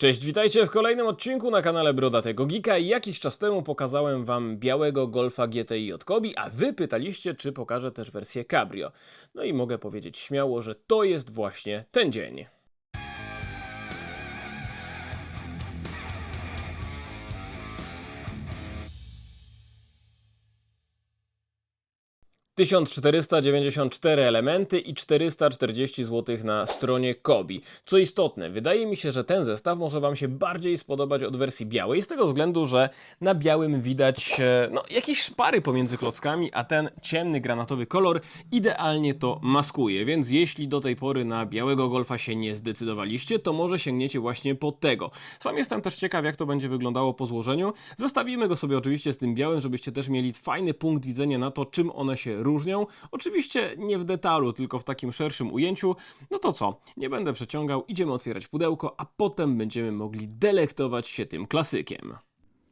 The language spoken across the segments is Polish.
Cześć, witajcie w kolejnym odcinku na kanale Brodatego Geeka. Jakiś czas temu pokazałem wam białego Golfa GTI od Kobi, a wy pytaliście, czy pokażę też wersję Cabrio. No i mogę powiedzieć śmiało, że to jest właśnie ten dzień. ...1494 elementy i 440 zł na stronie Kobi. Co istotne, wydaje mi się, że ten zestaw może Wam się bardziej spodobać od wersji białej, z tego względu, że na białym widać e, no, jakieś szpary pomiędzy klockami, a ten ciemny granatowy kolor idealnie to maskuje, więc jeśli do tej pory na białego Golfa się nie zdecydowaliście, to może sięgniecie właśnie po tego. Sam jestem też ciekaw, jak to będzie wyglądało po złożeniu. Zestawimy go sobie oczywiście z tym białym, żebyście też mieli fajny punkt widzenia na to, czym one się różnią. Oczywiście nie w detalu, tylko w takim szerszym ujęciu. No to co? Nie będę przeciągał, idziemy otwierać pudełko, a potem będziemy mogli delektować się tym klasykiem.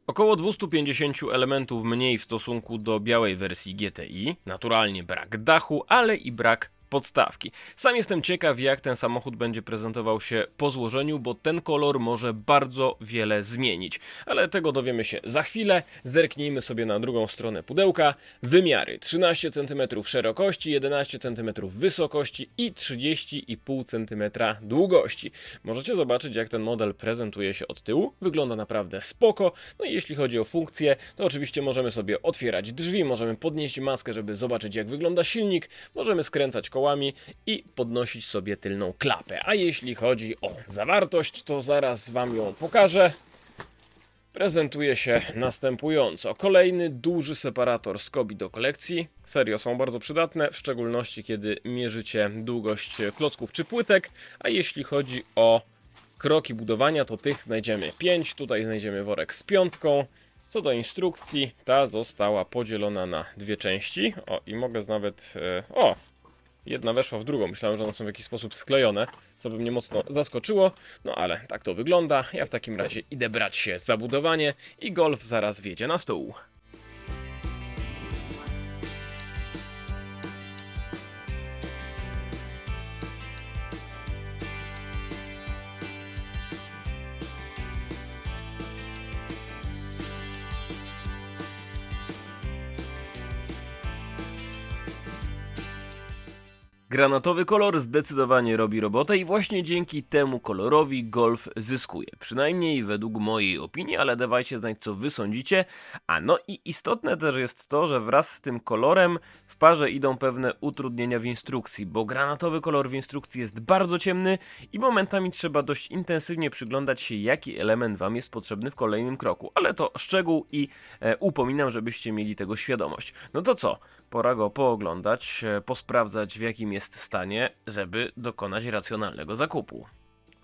Około 250 elementów mniej w stosunku do białej wersji GTI. Naturalnie brak dachu, ale i brak podstawki. Sam jestem ciekaw, jak ten samochód będzie prezentował się po złożeniu, bo ten kolor może bardzo wiele zmienić. Ale tego dowiemy się za chwilę. Zerknijmy sobie na drugą stronę pudełka. Wymiary 13 cm szerokości, 11 cm wysokości i 30,5 cm długości. Możecie zobaczyć, jak ten model prezentuje się od tyłu. Wygląda naprawdę spoko. No i jeśli chodzi o funkcję, to oczywiście możemy sobie otwierać drzwi, możemy podnieść maskę, żeby zobaczyć, jak wygląda silnik, możemy skręcać kołami i podnosić sobie tylną klapę. A jeśli chodzi o zawartość, to zaraz Wam ją pokażę. Prezentuje się następująco. Kolejny duży separator Skobi do kolekcji. Serio, są bardzo przydatne, w szczególności kiedy mierzycie długość klocków czy płytek. A jeśli chodzi o kroki budowania, to tych znajdziemy 5. Tutaj znajdziemy worek z piątką. Co do instrukcji, ta została podzielona na dwie części. O, i mogę nawet. E, o! Jedna weszła w drugą. Myślałem, że one są w jakiś sposób sklejone, co by mnie mocno zaskoczyło. No ale tak to wygląda. Ja w takim razie idę brać się za budowanie i golf zaraz wjedzie na stół. Granatowy kolor zdecydowanie robi robotę i właśnie dzięki temu kolorowi Golf zyskuje. Przynajmniej według mojej opinii, ale dawajcie znać co wy sądzicie. A no i istotne też jest to, że wraz z tym kolorem w parze idą pewne utrudnienia w instrukcji, bo granatowy kolor w instrukcji jest bardzo ciemny i momentami trzeba dość intensywnie przyglądać się jaki element wam jest potrzebny w kolejnym kroku. Ale to szczegół i e, upominam, żebyście mieli tego świadomość. No to co? Pora go pooglądać, e, posprawdzać w jakim jest stanie, żeby dokonać racjonalnego zakupu.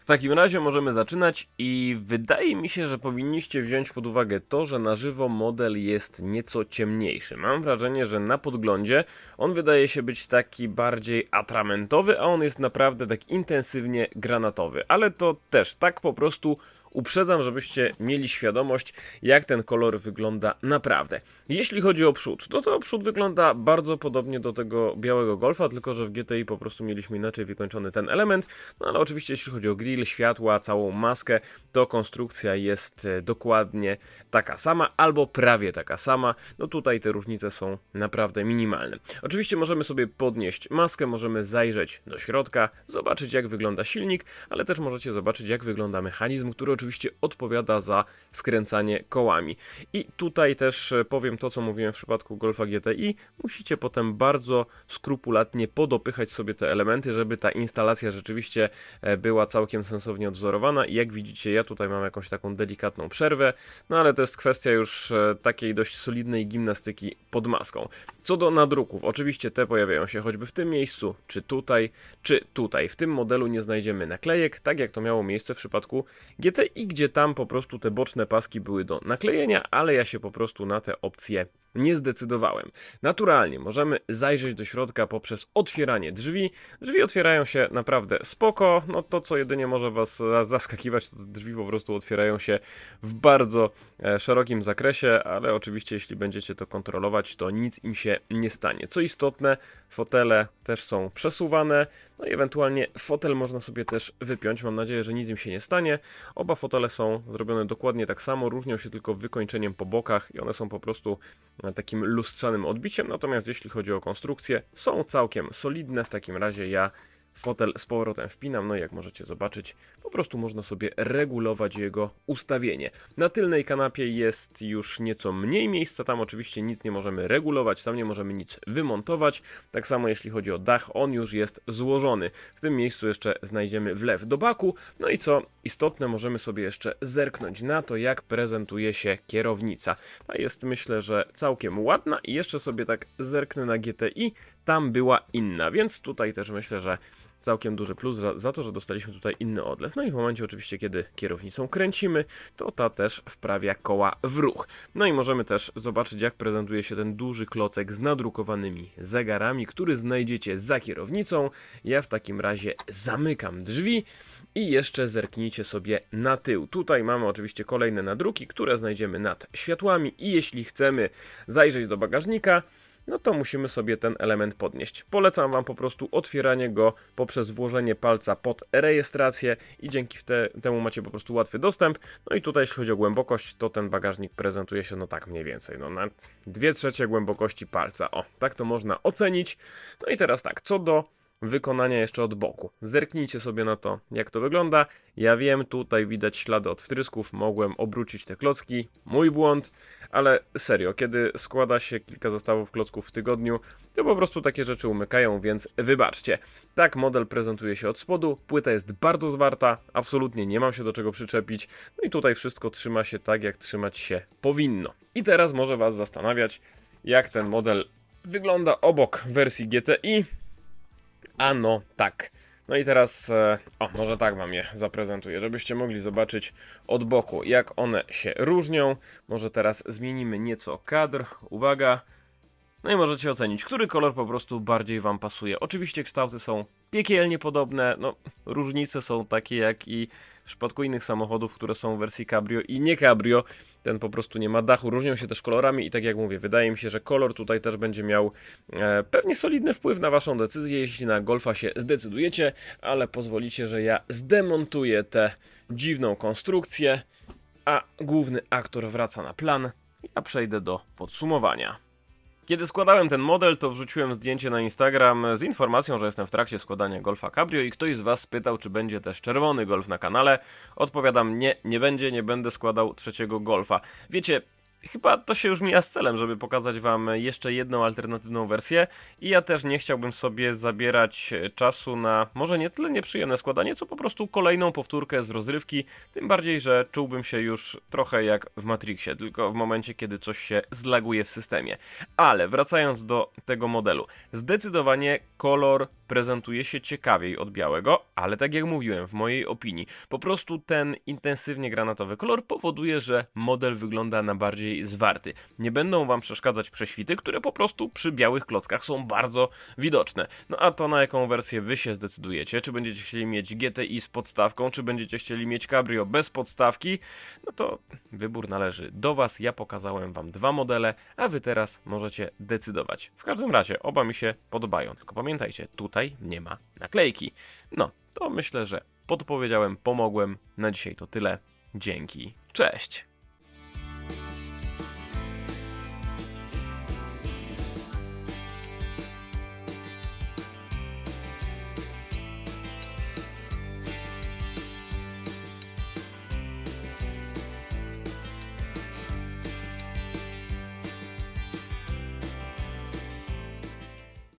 W takim razie możemy zaczynać i wydaje mi się, że powinniście wziąć pod uwagę to, że na żywo model jest nieco ciemniejszy. Mam wrażenie, że na podglądzie on wydaje się być taki bardziej atramentowy, a on jest naprawdę tak intensywnie granatowy. Ale to też tak po prostu uprzedzam, żebyście mieli świadomość, jak ten kolor wygląda naprawdę. Jeśli chodzi o przód, to to przód wygląda bardzo podobnie do tego białego Golfa, tylko że w GTI po prostu mieliśmy inaczej wykończony ten element. No ale oczywiście jeśli chodzi o grill, światła, całą maskę, to konstrukcja jest e, dokładnie taka sama, albo prawie taka sama. No tutaj te różnice są naprawdę minimalne. Oczywiście możemy sobie podnieść maskę, możemy zajrzeć do środka, zobaczyć jak wygląda silnik, ale też możecie zobaczyć jak wygląda mechanizm, który oczywiście odpowiada za skręcanie kołami. I tutaj też e, powiem to, co mówiłem w przypadku Golfa GTI. Musicie potem bardzo skrupulatnie podopychać sobie te elementy, żeby ta instalacja rzeczywiście e, była całkiem sensownie odwzorowana. I jak widzicie, ja tutaj mam jakąś taką delikatną przerwę, no ale to jest kwestia już e, takiej dość solidnej gimnastyki pod maską. Co do nadruków, oczywiście te pojawiają się choćby w tym miejscu, czy tutaj, czy tutaj. W tym modelu nie znajdziemy naklejek, tak jak to miało miejsce w przypadku GTI, gdzie tam po prostu te boczne paski były do naklejenia, ale ja się po prostu na te opcje nie zdecydowałem. Naturalnie możemy zajrzeć do środka poprzez otwieranie drzwi. Drzwi otwierają się naprawdę spoko. No to, co jedynie może Was zaskakiwać, to drzwi po prostu otwierają się w bardzo e, szerokim zakresie, ale oczywiście, jeśli będziecie to kontrolować, to nic im się nie stanie. Co istotne, fotele też są przesuwane, no i ewentualnie fotel można sobie też wypiąć. Mam nadzieję, że nic im się nie stanie. Oba fotele są zrobione dokładnie tak samo, różnią się tylko wykończeniem po bokach i one są po prostu takim lustrzanym odbiciem. Natomiast jeśli chodzi o konstrukcję, są całkiem solidne. W takim razie ja fotel z powrotem wpinam, no i jak możecie zobaczyć, po prostu można sobie regulować jego ustawienie. Na tylnej kanapie jest już nieco mniej miejsca, tam oczywiście nic nie możemy regulować, tam nie możemy nic wymontować. Tak samo jeśli chodzi o dach, on już jest złożony. W tym miejscu jeszcze znajdziemy wlew do baku, no i co istotne, możemy sobie jeszcze zerknąć na to, jak prezentuje się kierownica. Ta jest myślę, że całkiem ładna i jeszcze sobie tak zerknę na GTI, tam była inna, więc tutaj też myślę, że całkiem duży plus za, za to, że dostaliśmy tutaj inny odlew. No i w momencie oczywiście, kiedy kierownicą kręcimy, to ta też wprawia koła w ruch. No i możemy też zobaczyć, jak prezentuje się ten duży klocek z nadrukowanymi zegarami, który znajdziecie za kierownicą. Ja w takim razie zamykam drzwi. I jeszcze zerknijcie sobie na tył. Tutaj mamy oczywiście kolejne nadruki, które znajdziemy nad światłami i jeśli chcemy zajrzeć do bagażnika, no to musimy sobie ten element podnieść. Polecam Wam po prostu otwieranie go poprzez włożenie palca pod rejestrację i dzięki te, temu macie po prostu łatwy dostęp. No i tutaj jeśli chodzi o głębokość, to ten bagażnik prezentuje się no tak mniej więcej, no na 2 trzecie głębokości palca. O, tak to można ocenić. No i teraz tak, co do wykonania jeszcze od boku. Zerknijcie sobie na to, jak to wygląda. Ja wiem, tutaj widać ślady od wtrysków, mogłem obrócić te klocki, mój błąd, ale serio, kiedy składa się kilka zestawów klocków w tygodniu, to po prostu takie rzeczy umykają, więc wybaczcie. Tak model prezentuje się od spodu, płyta jest bardzo zwarta, absolutnie nie mam się do czego przyczepić, no i tutaj wszystko trzyma się tak, jak trzymać się powinno. I teraz może Was zastanawiać, jak ten model wygląda obok wersji GTI, Ano tak. No i teraz, e, o, może tak wam je zaprezentuję, żebyście mogli zobaczyć od boku, jak one się różnią. Może teraz zmienimy nieco kadr. Uwaga. No i możecie ocenić, który kolor po prostu bardziej wam pasuje. Oczywiście kształty są piekielnie podobne, no różnice są takie jak i w przypadku innych samochodów, które są w wersji cabrio i nie cabrio. Ten po prostu nie ma dachu, różnią się też kolorami i tak jak mówię, wydaje mi się, że kolor tutaj też będzie miał e, pewnie solidny wpływ na waszą decyzję, jeśli na Golfa się zdecydujecie, ale pozwolicie, że ja zdemontuję tę dziwną konstrukcję, a główny aktor wraca na plan, a przejdę do podsumowania. Kiedy składałem ten model, to wrzuciłem zdjęcie na Instagram z informacją, że jestem w trakcie składania Golfa Cabrio i ktoś z Was spytał, czy będzie też czerwony Golf na kanale. Odpowiadam, nie, nie będzie, nie będę składał trzeciego Golfa. Wiecie, chyba to się już mija z celem, żeby pokazać Wam jeszcze jedną alternatywną wersję i ja też nie chciałbym sobie zabierać czasu na może nie tyle nieprzyjemne składanie, co po prostu kolejną powtórkę z rozrywki, tym bardziej, że czułbym się już trochę jak w Matrixie, tylko w momencie, kiedy coś się zlaguje w systemie. Ale wracając do tego modelu, zdecydowanie kolor prezentuje się ciekawiej od białego, ale tak jak mówiłem, w mojej opinii, po prostu ten intensywnie granatowy kolor powoduje, że model wygląda na bardziej zwarty. Nie będą wam przeszkadzać prześwity, które po prostu przy białych klockach są bardzo widoczne. No a to na jaką wersję wy się zdecydujecie? Czy będziecie chcieli mieć GTI z podstawką, czy będziecie chcieli mieć Cabrio bez podstawki? No to wybór należy do was. Ja pokazałem wam dwa modele, a wy teraz możecie decydować. W każdym razie oba mi się podobają, tylko pamiętajcie, tutaj nie ma naklejki. No, to myślę, że podpowiedziałem, pomogłem. Na dzisiaj to tyle. Dzięki. Cześć.